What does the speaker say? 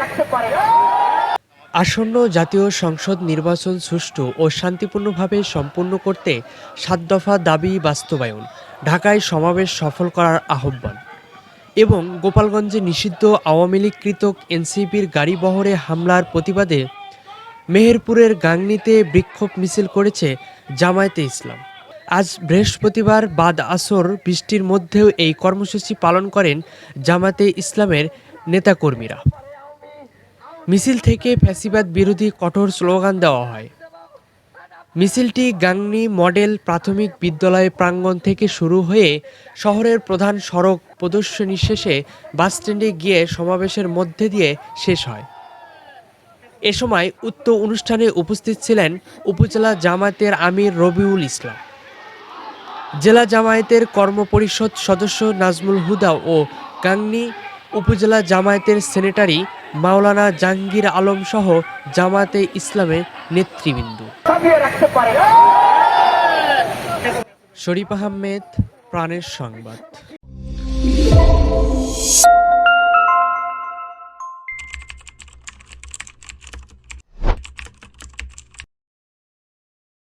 রাখতে পারে। আসন্ন জাতীয় সংসদ নির্বাচন সুষ্ঠু ও শান্তিপূর্ণভাবে সম্পূর্ণ করতে সাত দফা দাবি বাস্তবায়ন, ঢাকায় সমাবেশ সফল করার আহ্বান এবং গোপালগঞ্জে নিষিদ্ধ আওয়ামী লীগ কৃতক এনসিপির গাড়িবহরে হামলার প্রতিবাদে মেহেরপুরের গাংনিতে বিক্ষোভ মিছিল করেছে জামায়াতে ইসলাম। আজ বৃহস্পতিবার বাদ আসর বৃষ্টির মধ্যেও এই কর্মসূচি পালন করেন জামাতে ইসলামের নেতাকর্মীরা। মিছিল থেকে ফ্যাসিবাদ বিরোধী কঠোর স্লোগান দেওয়া হয়। মিছিলটি গাংনী মডেল প্রাথমিক বিদ্যালয় প্রাঙ্গণ থেকে শুরু হয়ে শহরের প্রধান সড়ক প্রদর্শনী শেষে বাসস্ট্যান্ডে গিয়ে সমাবেশের মধ্যে দিয়ে শেষ হয়। এ সময় উক্ত অনুষ্ঠানে উপস্থিত ছিলেন উপজেলা জামায়াতের আমির রবিউল ইসলাম। জেলা জামায়াতের কর্মপরিষদ সদস্য নাজমুল হুদা ও গাংনী উপজেলা জামায়াতের সেনেটারি মাওলানা জাহাঙ্গীর আলম সহ জামায়াতে ইসলামের নেতৃবৃন্দ। শরীফ আহমেদ প্রাণের সংবাদ।